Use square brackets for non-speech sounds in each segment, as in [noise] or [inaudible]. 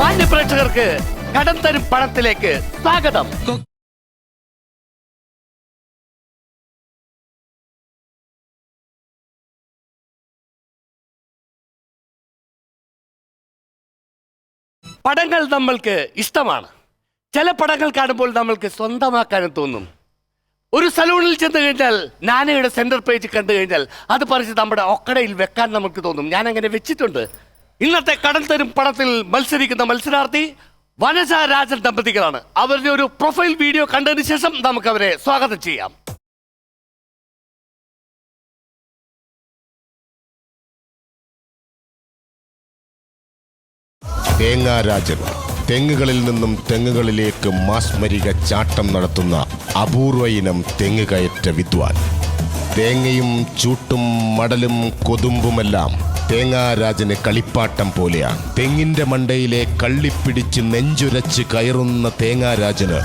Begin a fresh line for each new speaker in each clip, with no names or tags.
മാന്യ പ്രേക്ഷകർക്ക് കടം തരും പണത്തിലേക്ക് സ്വാഗതം. പടങ്ങൾ നമ്മൾക്ക് ഇഷ്ടമാണ്. ചില പടങ്ങൾ കാണുമ്പോൾ നമ്മൾക്ക് സ്വന്തമാക്കാനും തോന്നും. ഒരു സലൂണിൽ ചെന്ന് കഴിഞ്ഞാൽ നാനയുടെ സെന്റർ പേജ് കണ്ടു കഴിഞ്ഞാൽ അത് പറിച്ച് നമ്മുടെ ഒക്കടയിൽ വെക്കാൻ നമുക്ക് തോന്നും. ഞാൻ അങ്ങനെ വെച്ചിട്ടുണ്ട്. ഇന്നത്തെ കടൽ തരും പടത്തിൽ മത്സരിക്കുന്ന മത്സരാർത്ഥി വനജ രാജൻ ദമ്പതികളാണ്. അവരുടെ ഒരു പ്രൊഫൈൽ വീഡിയോ കണ്ടതിന് ശേഷം നമുക്ക് അവരെ സ്വാഗതം ചെയ്യാം.
തേങ്ങാരാജൻ തെങ്ങുകളിൽ നിന്നും തെങ്ങുകളിലേക്ക് മാസ്മരിക ചാട്ടം നടത്തുന്ന അപൂർവ ഇനം തെങ്ങ് കയറ്റ വിദ്വാൻ. തേങ്ങയും ചൂട്ടും മടലും കൊതുമ്പുമെല്ലാം തേങ്ങാരാജന് കളിപ്പാട്ടം പോലെയാണ് തെങ്ങിന്റെ മണ്ടയിലെ കള്ളിപ്പിടിച്ച് നെഞ്ചുരച്ച് കയറുന്ന തേങ്ങാരാജന്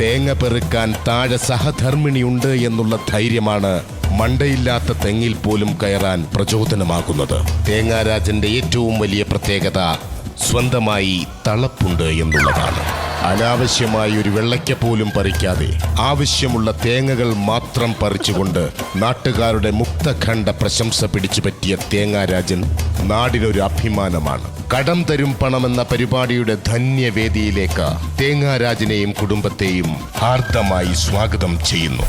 തേങ്ങ പെറുക്കാൻ താഴെ സഹധർമ്മിണിയുണ്ട് എന്നുള്ള ധൈര്യമാണ് മണ്ടയില്ലാത്ത തെങ്ങിൽ പോലും കയറാൻ പ്രചോദനമാകുന്നത്. തേങ്ങാരാജന്റെ ഏറ്റവും വലിയ പ്രത്യേകത സ്വന്തമായി തളപ്പുണ്ട് എന്നുള്ളതാണ്. അനാവശ്യമായി ഒരു വെള്ളയ്ക്ക പോലും പറിക്കാതെ ആവശ്യമുള്ള തേങ്ങകൾ മാത്രം പറിച്ചുകൊണ്ട് നാട്ടുകാരുടെ മുക്തഖണ്ഡ പ്രശംസ പിടിച്ചു പറ്റിയ തേങ്ങാരാജൻ നാടിനൊരു അഭിമാനമാണ്. കടം തരും എന്ന പരിപാടിയുടെ ധന്യവേദിയിലേക്ക് തേങ്ങാരാജനെയും കുടുംബത്തെയും ഹാർദമായി സ്വാഗതം ചെയ്യുന്നു.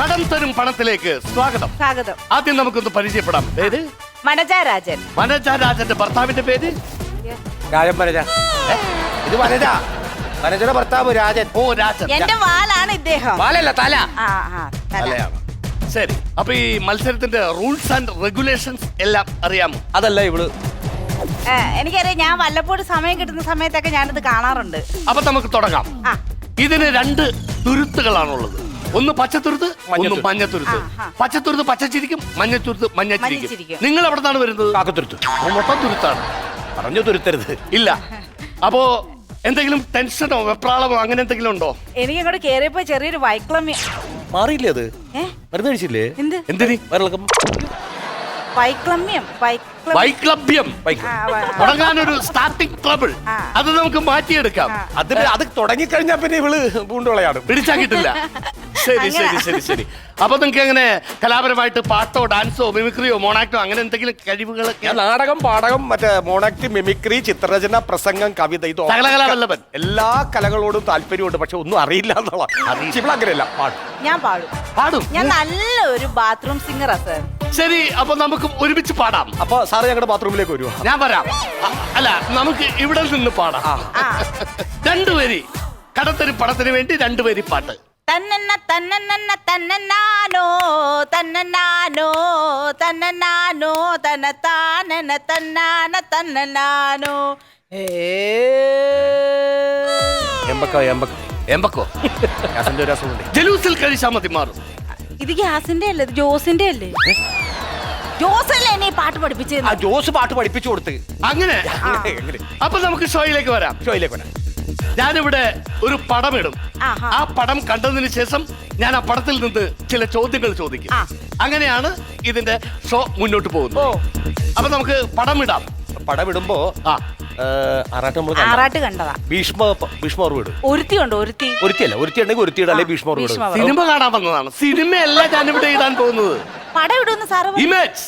കടം തരും പണത്തിലേക്ക് സ്വാഗതം.
സ്വാഗതം.
ആദ്യം നമുക്കൊന്ന് പരിചയപ്പെടാം. പേര്?
മനജ രാജൻ
വനജ രാജന്റെ ഭർത്താവിന്റെ പേര്?
രാജൻ വനജ
ഏ?
ഇത് വനജ. വനജയുടെ ഭർത്താവ് രാജൻ.
ഓ രാജൻ.
എന്റെ വാലാണ് ഇദ്ദേഹം.
വാലല്ല തല.
ആ ആ തല.
അല്ലയാണ് ശരി. അപ്പൊ ഈ മത്സരത്തിന്റെ റൂൾസ് ആൻഡ് റെഗുലേഷൻസ് എല്ലാം അറിയാമോ
അതല്ല ഇവൾ.
ഏ, എനിക്കറിയാം ഞാൻ വല്ലപ്പോഴും സമയം കിട്ടുന്ന സമയത്തൊക്കെ ഞാനിത് കാണാറുണ്ട്.
അപ്പൊ നമുക്ക് തുടങ്ങാം.
ആ.
ഇതിന് രണ്ട് തുരുത്തുകളാണുള്ളത്. ഒന്ന് പച്ചത്തുരുത്ത് ഒന്ന്
മഞ്ഞത്തുരുത്ത്.
പച്ചത്തുരുത്ത് പച്ചച്ചിരിക്കും മഞ്ഞത്തുരുത്ത് മഞ്ഞച്ചിരിക്കും. നിങ്ങൾ എവിടെ നിന്നാണ് വരുന്നത്?
കാക്കത്തുരുത്ത്.
മൊത്തം തുരുത്താണ്.
പറഞ്ഞു തുരുത്തരുത്.
ഇല്ല. അപ്പോ എന്തെങ്കിലും ടെൻഷനോ വെപ്രാളമോ അങ്ങനെ എന്തെങ്കിലും ഉണ്ടോ?
എനിക്ക് അങ്ങോട്ട് കേറിയപ്പോ ചെറിയൊരു വൈക്ലമ്യ
മാറിയില്ലേ അത്? മരുന്ന് കഴിച്ചില്ലേ?
എന്ത്?
എന്തിന്?
വയറിളക്കം.
വൈക്ലമ്യം വൈക്ലം.
വൈക്ലഭ്യം തുടങ്ങാനൊരു സ്റ്റാർട്ടിംഗ് ട്രബിൾ അത് നമുക്ക് മാറ്റിയെടുക്കാം.
ആ.
അത് അത് തുടങ്ങിക്കഴിഞ്ഞാൽ പിന്നെ ഇവൾ പൂണ്ടോളയാണ്.
പിടിച്ചാ കിട്ടില്ല ശരി ശരി ശരി ശരി. അപ്പൊ നിങ്ങൾക്ക് എങ്ങനെ കലാപരമായിട്ട് പാട്ടോ ഡാൻസോ മിമിക്രിയോ മോണാക്ടോ അങ്ങനെ എന്തെങ്കിലും കഴിവുകളൊക്കെ?
ഞാൻ നാടകം പാടകം മറ്റേ മോണാക്ട് മിമിക്രി ചിത്രരചന പ്രസംഗം കവിത ഇത്
സകലകലാവല്ലഭൻ.
എല്ലാ കലകളോടും താല്പര്യമുണ്ട്. പക്ഷെ ഒന്നും അറിയില്ല എന്നുള്ള അങ്ങനെയല്ല പാടും.
ഞാൻ പാടും.
പാടും?
ഞാൻ നല്ല ഒരു ബാത്റൂം സിംഗറാ സർ
ശരി അപ്പൊ നമുക്ക് ഒരുമിച്ച് പാടാം.
അപ്പൊ സാറ് ഞങ്ങളുടെ ബാത്റൂമിലേക്ക് വരുവാ?
ഞാൻ വരാം. അ- അല്ല നമുക്ക് ഇവിടെ നിന്ന് പാടാം. രണ്ടുപേരി കടത്തിന് പടത്തിന് വേണ്ടി രണ്ടുപേരി പാട്ട്.
തന്നെന്ന തന്നെന്ന തന്നെന്നാനോ തന്നെന്നാനോ തന്നെന്നാനോ തന്ന താനെന്ന തന്നാന തന്നെന്നാനോ. ഏ.
എമ്പക്ക എമ്പക്ക.
എമ്പക്കോ?
ഗ്യാസിന്റെ ഒരു അസുഖമുണ്ട്.
ജലൂസിൽ കഴിച്ചാൽ മതി മാറും.
ഇത് ഗ്യാസിന്റെ അല്ലേ? ഇത് ജോസിന്റെ അല്ലേ? ജോസല്ലേ എന്നെ ഈ പാട്ട് പഠിപ്പിച്ചത്
ആ ജോസ് പാട്ട് പഠിപ്പിച്ചു കൊടുത്ത്.
അങ്ങനെ. അപ്പൊ നമുക്ക് ഷോയിലേക്ക് വരാം.
ഷോയിലേക്ക് വരാം.
ഞാനിവിടെ ഒരു പടം
ഇടും
ആ പടം കണ്ടതിന് ശേഷം ഞാൻ ആ പടത്തിൽ നിന്ന് ചില ചോദ്യങ്ങൾ ചോദിക്കും.
ആ.
അങ്ങനെയാണ് ഇതിന്റെ ഷോ മുന്നോട്ട്
ഓ.
പോകുന്നത് അപ്പൊ നമുക്ക് പടം ഇടാം
പടം ഇടുമ്പോ
ആ
ആറാട്ട് നമ്മൾ
ആറാട്ട് കണ്ടതാ.
ഭീഷ്മ
ഒരുത്തി ഉണ്ട്? ഒരുത്തി?
ഒരുത്തിയല്ല ഒരുത്തി ഉണ്ടെങ്കിൽ അല്ലെങ്കിൽ ഭീഷ്മ
സിനിമ കാണാൻ വന്നതാണ്. സിനിമയല്ല ഞാനിവിടെ ഇടാൻ പോകുന്നത്.
പടം ഇടുന്നു sir
image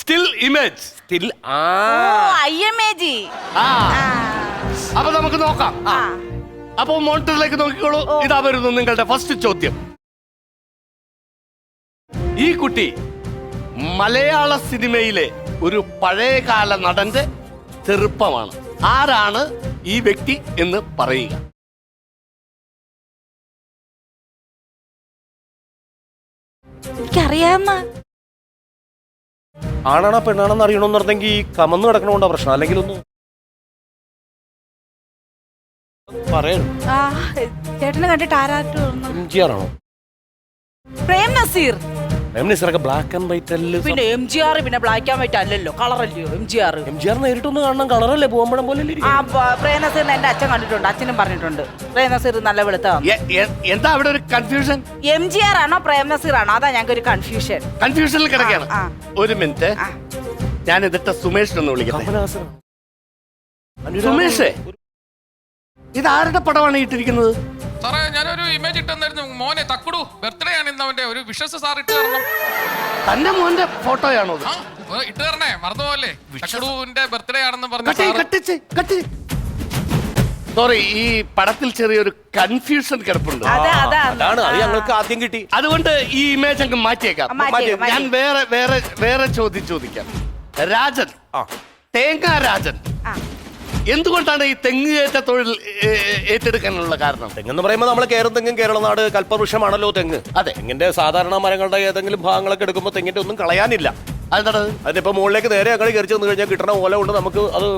still image
still ആ.
ഓ ഐ എം എ ജി
ആ. അപ്പൊ നമുക്ക് നോക്കാം. അപ്പൊ മോണിറ്ററിലേക്ക് നോക്കിക്കോളൂ. ഇതാ വരുന്നു നിങ്ങളുടെ ഫസ്റ്റ് ചോദ്യം. ഈ കുട്ടി മലയാള സിനിമയിലെ ഒരു പഴയകാല നടന്റെ ചെറുപ്പമാണ്. ആരാണ് ഈ വ്യക്തി എന്ന് പറയുക.
എനിക്കറിയാവുന്ന
ആണാണോ പെണ്ണാണെന്ന് അറിയണമെന്ന് പറഞ്ഞെങ്കിൽ ഈ കമന്ന് കിടക്കണോണ്ടാ പ്രശ്നം. അല്ലെങ്കിൽ ഒന്ന് പറയണം
ചേട്ടനെ കണ്ടിട്ട് തോന്നുന്നു
എം ജി ആറാണോ
പ്രേം നസീർ.
പ്രേംനസീറൊക്കെ ബ്ലാക്ക് ആൻഡ് വൈറ്റ് അല്ലേ?
പിന്നെ എം ജി ആർ പിന്നെ ബ്ലാക്ക് ആൻഡ് വൈറ്റ് അല്ലല്ലോ. കളർ അല്ലയോ M G R
M G R നേരിട്ടൊന്ന് കാണണം. കളറല്ലേ പോകുമ്പോഴും പോലെ
ആ പ്രേനസീറിന് എന്റെ അച്ഛൻ കണ്ടിട്ടുണ്ട്. അച്ഛനും പറഞ്ഞിട്ടുണ്ട്. പ്രേമനസീർ നല്ല
എ- എന്താ അവിടെ ഒരു കൺഫ്യൂഷൻ
എം ജി ആർ ആണോ പ്രേമനസീർ ആണോ അതാ ഞങ്ങൾക്ക് ഒരു കൺഫ്യൂഷൻ
കൺഫ്യൂഷനിൽ കിടക്കുകയാണ്. ഒരു മിനിറ്റ് ഞാൻ എന്നിട്ട് സുമേഷ് ഒന്ന് വിളിക്കട്ടെ? സുമേഷ് ഇത് ആരുടെ പടമാണ് ഇട്ടിരിക്കുന്നത്?
സാറേ ഞാനൊരു ഇമേജ് ഇട്ടെന്നായിരുന്നു. മോനെ തക്കുടു ബർത്ത്ഡേ ആണ് ഇന്ന് അവന്റെ. ഒരു വിഷസ് സാർ ഇട്ട് തരണം.
തന്റെ മോന്റെ ഫോട്ടോയാണോ
ആ ഇട്ട് തരണേ. മറന്നുപോലെ തക്കുടുവിന്റെ ബർത്ത്ഡേ ആണെന്ന് പറഞ്ഞു
കട്ടി കട്ടി സോറി ഈ പടത്തിൽ ചെറിയൊരു കൺഫ്യൂഷൻ കിടപ്പുണ്ട്.
അതെ അതാ
അതാണ് അത് ഞങ്ങൾക്ക് ആദ്യം കിട്ടി.
അതുകൊണ്ട് ഈ ഇമേജ് അങ്ങ് മാറ്റിയേക്കാം.
മാറ്റിയേക്ക്,
ഞാൻ വേറെ വേറെ വേറെ ചോദ്യം ചോദിക്കാം. രാജൻ
ആ.
തേങ്ങ രാജൻ. എന്തുകൊണ്ടാണ് ഈ തെങ്ങ് കയറ്റ തൊഴിൽ ഏറ്റെടുക്കാനുള്ള കാരണം?
തെങ്ങെന്ന് പറയുമ്പോൾ നമ്മൾ കേരളം തെങ്ങും കേരള നാട് കൽപ്പവൃക്ഷമാണല്ലോ തെങ്ങ്.
അതെ.
തെങ്ങിന്റെ സാധാരണ മരങ്ങളുടെ ഏതെങ്കിലും ഭാഗങ്ങളൊക്കെ എടുക്കുമ്പോൾ തെങ്ങിന്റെ ഒന്നും കളയാനില്ല.
അതെന്താണ്?
അതിനിപ്പോ മുകളിലേക്ക് നേരെ ഞങ്ങൾ കയറി ചെന്ന് കഴിഞ്ഞാൽ കിട്ടണ ഓല കൊണ്ട് നമുക്ക് അത്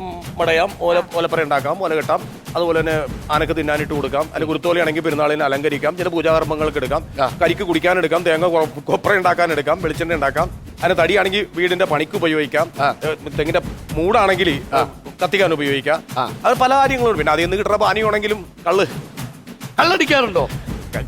മടയാം ഓല ഓലപ്പറ ഉണ്ടാക്കാം ഓല കെട്ടാം. അതുപോലെ തന്നെ ആനക്ക് തിന്നാനിട്ട് കൊടുക്കാം. അല്ലെങ്കിൽ കുരുത്തോലയാണെങ്കിൽ പെരുന്നാളിന് അലങ്കരിക്കാം. ചില പൂജാകർമ്മങ്ങൾക്ക് എടുക്കാം. കരിക്ക് കുടിക്കാൻ എടുക്കാം. തേങ്ങ കൊപ്ര ഉണ്ടാക്കാൻ എടുക്കാം. വെളിച്ചെണ്ണ ഉണ്ടാക്കാം. അതിന് തടിയാണെങ്കിൽ വീടിന്റെ പണിക്ക് ഉപയോഗിക്കാം. തെങ്ങിന്റെ മൂടാണെങ്കിൽ കത്തിക്കാൻ ഉപയോഗിക്കാം. അത് പല കാര്യങ്ങളും പിന്നെ അതിൽ നിന്ന് കിട്ടുന്ന പാനിയാണെങ്കിലും കള്ള്.
കള്ളടിക്കാറുണ്ടോ?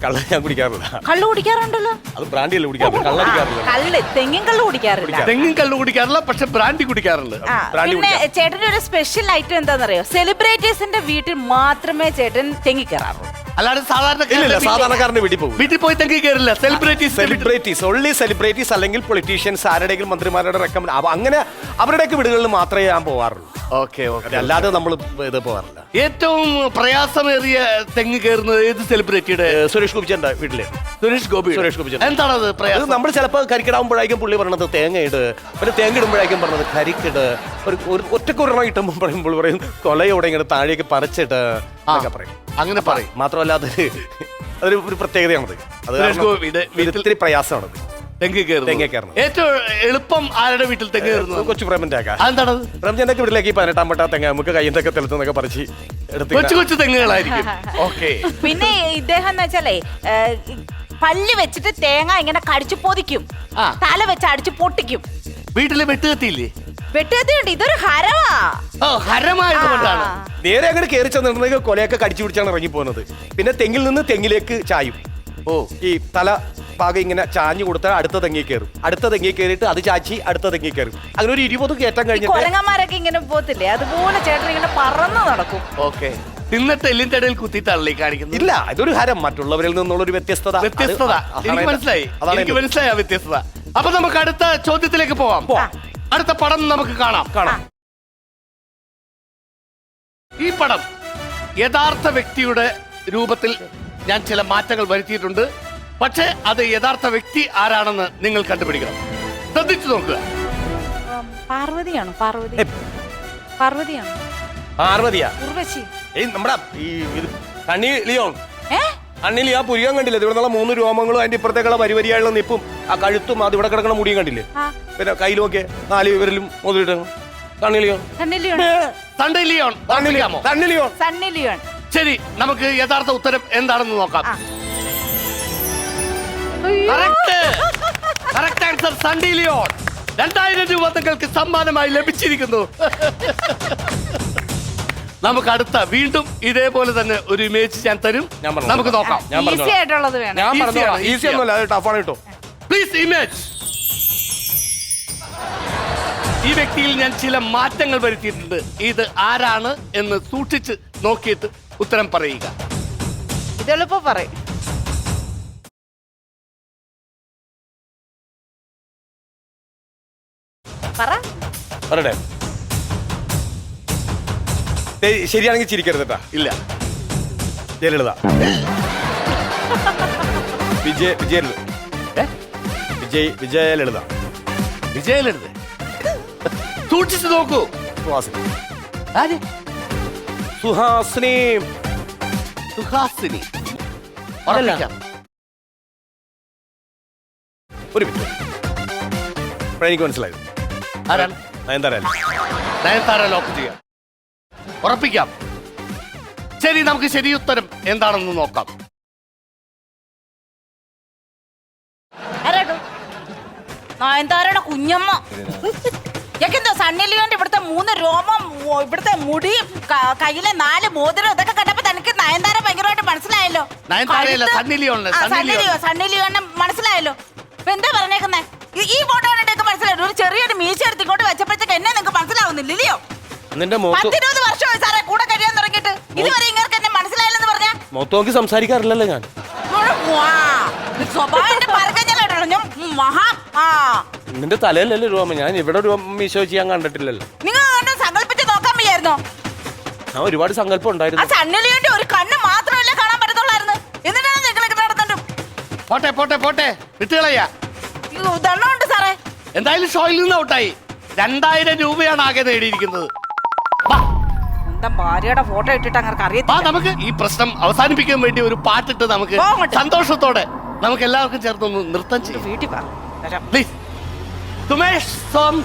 കള്ള് ഞാൻ കുടിക്കാറില്ല.
കള്ള് കുടിക്കാറുണ്ടല്ലോ.
അത് ബ്രാൻഡിയല്ല കുടിക്കാറില്ല. കള്ളടിക്കാറില്ല
കള്ള്. തെങ്ങിൻ കള്ള് കുടിക്കാറില്ല.
തെങ്ങിൻ കള്ള് കുടിക്കാറില്ല പക്ഷെ ബ്രാൻഡി കുടിക്കാറുണ്ട്.
ബ്രാൻഡി
പിന്നെ
കുടിക്കാം.
ചേട്ടന്റെ ഒരു സ്പെഷ്യൽ ഐറ്റം എന്താണെന്നറിയോ? സെലിബ്രിറ്റീസിന്റെ വീട്ടിൽ മാത്രമേ ചേട്ടൻ തെങ്ങി കയറാറുള്ളൂ.
അല്ലാതെ സാധാരണ
ഇല്ലില്ല സാധാരണക്കാരന്റെ വീട്ടിൽ പോകും.
വീട്ടിൽ പോയി തെങ്കിൽ കയറില്ല. സെലിബ്രിറ്റീസ്
സെലിബ്രിറ്റീസ് ഓൺലി സെലിബ്രിറ്റീസ് അല്ലെങ്കിൽ പൊളിറ്റീഷ്യൻസ് ആരുടെയെങ്കിലും മന്ത്രിമാരുടെ റെക്കമെൻഡ് അങ്ങനെ അവരുടെയൊക്കെ വീടുകളിൽ മാത്രമേ ഞാൻ പോവാറുള്ളൂ.
ഓക്കെ ഓക്കെ
അല്ലാതെ നമ്മൾ ഇത് പോവാറില്ല.
ഏറ്റവും പ്രയാസമേറിയ തെങ്ങ് കയറുന്നത് ഏത് സെലിബ്രിറ്റിയുടെ
ഏ, സുരേഷ് ഗോപിച്ചന്റെ വീട്ടിൽ?
സുരേഷ് ഗോപി
സുരേഷ് ഗോപിച്ച
എന്താണത്
അത്
പ്രയാസം?
നമ്മൾ ചിലപ്പോൾ കരിക്കിടാകുമ്പോഴായിരിക്കും പുള്ളി പറഞ്ഞത് തേങ്ങ ഇട്. പിന്നെ തേങ്ങ ഇടുമ്പോഴായിരിക്കും പറഞ്ഞത് കരിക്കിട്. ഒരു ഒരു ഒറ്റക്കൊരെണ്ണം ഇട്ടുമ്പോൾ പറയുമ്പോൾ പറയും കൊലയോടെ ഇങ്ങനെ താഴേക്ക് പറിച്ചിട്ട് എന്നൊക്കെ പറയും.
അങ്ങനെ പറയും.
മാത്രമല്ല അത് അതൊരു ഒരു പ്രത്യേകതയാണത് അത്.
സുരേഷ് വീട്ടിൽ-
ഇത്തിരി പ്രയാസമാണത്
തെങ്ങ്
തെങ്ങ് കയറുന്നത്.
ഏറ്റവും എളുപ്പം ആരുടെ വീട്ടിൽ തെങ്ങ് കയറുന്നത്?
കൊച്ചു പ്രേമന്റെ ആക്കാം
അതെന്താണത്
റംജാന്റെ വീട്ടിലേക്ക് ഈ പതിനെട്ടാം പട്ട തെങ്ങ നമുക്ക് കയ്യന്തൊക്കെ തെളുത്തുന്നൊക്കെ പറിച്ച് എടുത്ത്
കൊച്ചു കൊച്ചു തെങ്ങുകളായിരിക്കും. [laughs] ഓക്കെ.
പിന്നെ ഇദ്ദേഹം എന്ന് വെച്ചാലേ ഏ, പല്ല് വെച്ചിട്ട് തേങ്ങ ഇങ്ങനെ കടിച്ചു പൊതിക്കും.
ആ.
തല വെച്ച് അടിച്ചു പൊട്ടിക്കും.
വീട്ടിൽ വെട്ടുകത്തിയില്ലേ?
വെട്ടുകത്തിയുണ്ട് ഇതൊരു ഹരവാ
ഓ.
നേരെ അങ്ങനെ കയറി ചെന്നിട്ടുണ്ടെങ്കിൽ കൊലയൊക്കെ കടിച്ചു പിടിച്ചാണ് ഇറങ്ങി പോകുന്നത് പിന്നെ തെങ്ങിൽ നിന്ന് തെങ്ങിലേക്ക് ചായും.
ഓ
ഈ തല ഭാഗം ഇങ്ങനെ ചാഞ്ഞു കൊടുത്താൽ അടുത്ത തെങ്ങി കയറും. അടുത്ത തെങ്ങി കയറിയിട്ട് അത് ചാച്ചി അടുത്ത തെങ്ങി കയറും. അങ്ങനെ ഒരു ഇരുപത് കയറ്റം കഴിഞ്ഞിട്ട്
ഇങ്ങനെ പോത്തില്ലേ അതുപോലെ ചേട്ടൻ ഇങ്ങനെ പറന്ന് നടക്കും.
ഓക്കെ. തിന്നിട്ട് എല്ലിന്റെ ഇടയിൽ കുത്തിയിട്ടാണല്ലേ ഈ കാണിക്കുന്നത്
ഇല്ല ഇതൊരു ഹരം. മറ്റുള്ളവരിൽ നിന്നുള്ള ഒരു വ്യത്യസ്തത. അത്
വ്യത്യസ്തത
അതാണ്
എനിക്ക് മനസ്സിലായി.
അതാണ്
എനിക്ക് മനസ്സിലായി ആ വ്യത്യസ്തത. അപ്പൊ നമുക്ക് അടുത്ത ചോദ്യത്തിലേക്ക് പോവാം.
പോവാം.
അടുത്ത പടം നമുക്ക് കാണാം.
കാണാം.
ഈ പടം യഥാർത്ഥ വ്യക്തിയുടെ രൂപത്തിൽ ഞാൻ ചില മാറ്റങ്ങൾ വരുത്തിയിട്ടുണ്ട്. പക്ഷേ അത് യഥാർത്ഥ വ്യക്തി ആരാണെന്ന് നിങ്ങൾ കണ്ടുപിടിക്കണം. ശ്രദ്ധിച്ചു നോക്കുക.
പാർവതിയാണ്? പാർവതി.
ഏ.
പാർവതിയാണോ?
പാർവതിയാ.
ഉർവശി.
ഏയ് നമ്മുടെ ഈ ഇത് കണ്ണി ലിയോൺ.
ഏ?
കണ്ണിൽ ആ പുരികം കണ്ടില്ലേ? ഇവിടെ നിന്നുള്ള മൂന്ന് രോമങ്ങളും അതിന്റെ ഇപ്പുറത്തേക്കുള്ള വരിവരിയായുള്ള നിപ്പും ആ കഴുത്തും അത് ഇവിടെ കിടക്കണ മുടിയും കണ്ടില്ലേ? പിന്നെ കയ്യിലുമൊക്കെ നാല് വിവരലും മുതലിട്ട്.
തണ്ണിലിയോൺ.
ശരി നമുക്ക് യഥാർത്ഥ ഉത്തരം എന്താണെന്ന് നോക്കാം. കറക്റ്റ് ആൻസർ ലിയോൺ രണ്ടായിരം രൂപ നിങ്ങൾക്ക് സമ്മാനമായി ലഭിച്ചിരിക്കുന്നു. നമുക്ക് അടുത്ത വീണ്ടും ഇതേപോലെ തന്നെ ഒരു ഇമേജ് ഞാൻ തരും.
ഞാൻ പറഞ്ഞു.
നമുക്ക് നോക്കാം.
ഞാൻ
ഈസി
പറഞ്ഞോളാം.
ആയിട്ടുള്ളത് വേണം.
ഞാൻ
Easy
പറഞ്ഞോളാം
ആണ്,
ഈസി
easy
ഒന്നുമല്ല അത് ടഫാണ് കേട്ടോ.
പ്ലീസ് ഇമേജ് ഈ വ്യക്തിയിൽ ഞാൻ ചില മാറ്റങ്ങൾ വരുത്തിയിട്ടുണ്ട്. ഇത് ആരാണ് എന്ന് സൂക്ഷിച്ച് നോക്കിയിട്ട് ഉത്തരം പറയുക.
ഇതെളുപ്പ പറയും പറ.
പറയട്ടെ. ശരിയാണെങ്കിൽ ചിരിക്കരുത് കേട്ടാ
ഇല്ല.
ജയലളിത. വിജയ
വിജയലളിത?
വിജയ് വിജയലളിത.
വിജയലളിത? സൂക്ഷിച്ചു നോക്കൂ.
സുഹാസിനി.
ആര്?
സുഹാസിനി.
സുഹാസിനി.
ഒരു മിനിറ്റ്. എനിക്ക് മനസ്സിലായത്
ആരാണ്?
നയൻതാരല്ല
നയൻതാര ലോക്ക് ചെയ്യാം. ഉറപ്പിക്കാം. ശരി നമുക്ക് ശരി ഉത്തരം എന്താണെന്ന് നോക്കാം.
നയൻതാരയുടെ കുഞ്ഞമ്മ? എന്തോ സണ്ണി ലിയോന്റെ ഇവിടുത്തെ മൂന്ന് രോമം ഇവിടുത്തെ മുടി കയ്യിലെ നാല് മോതിരം ഇതൊക്കെ കണ്ടപ്പോ തനിക്ക് നയൻതാര ഭയങ്കരമായിട്ട് മനസ്സിലായല്ലോ.
സണ്ണിലിയോ
കഴുത്ത്-
സണ്ണി ലിയോണ്,
ആ,
Sunny
Sunny
Leone.
Leo Sunny ലിയോനെ മനസ്സിലായല്ലോ. ഇപ്പൊ എന്താ പറഞ്ഞേക്കുന്നേ? ഈ- ഫോട്ടോ കണ്ടിട്ടൊക്കെ മനസ്സിലായി? ഒരു ചെറിയൊരു മീശ എടുത്തിക്കോട്ട് ഇങ്ങോട്ട് വെച്ചപ്പോഴത്തേക്ക് എന്നെ നിങ്ങൾക്ക് മനസ്സിലാവുന്നില്ല ഇല്ലയോ?
നിന്റെ മുഖത്ത്
പത്തിരുപത് വർഷമായി സാറേ കൂടെ കഴിയാൻ തുടങ്ങിയിട്ട്. ഇതുവരെ ഇങ്ങനെ എന്നെ മനസ്സിലായില്ലെന്ന് പറഞ്ഞാ?
മുഖത്ത് നോക്കി സംസാരിക്കാറില്ലല്ലോ ഞാൻ. നിന്റെ തലയിലല്ലേ രൂപ ഞാൻ ഇവിടെ ഒരു മീശോ ചെയ്യാൻ കണ്ടിട്ടില്ലല്ലോ.
നിങ്ങൾ സങ്കല്പിച്ച് നോക്കാൻ വയ്യായിരുന്നോ?
ഞാൻ ഒരുപാട് സങ്കല്പം ഉണ്ടായിരുന്നു.
സണ്ണിലിയുടെ ഒരു കണ്ണ് മാത്രമല്ലേ കാണാൻ പറ്റത്തുള്ളായിരുന്നു. എന്നിട്ടാണ് നിങ്ങളൊക്കെ നടത്തുന്നുണ്ട്
പോട്ടെ പോട്ടെ പോട്ടെ. വിട്ടുകളയ്യ
ദണ്ണമുണ്ട് സാറേ.
എന്തായാലും ഷോയിൽ നിന്ന് ഔട്ടായി. രണ്ടായിരം രൂപയാണ് ആകെ നേടിയിരിക്കുന്നത്.
എന്താ ഭാര്യയുടെ ഫോട്ടോ ഇട്ടിട്ട് അങ്ങനെ
അറിയാം
ആ
നമുക്ക് ഈ പ്രശ്നം അവസാനിപ്പിക്കാൻ വേണ്ടി ഒരു പാട്ടിട്ട് നമുക്ക് സന്തോഷത്തോടെ നമുക്ക് എല്ലാവർക്കും ചേർന്നൊന്ന് നൃത്തം ചെയ്യാം.
വീട്ടിൽ പറ.
പ്ലീസ് സുമേഷ് സോം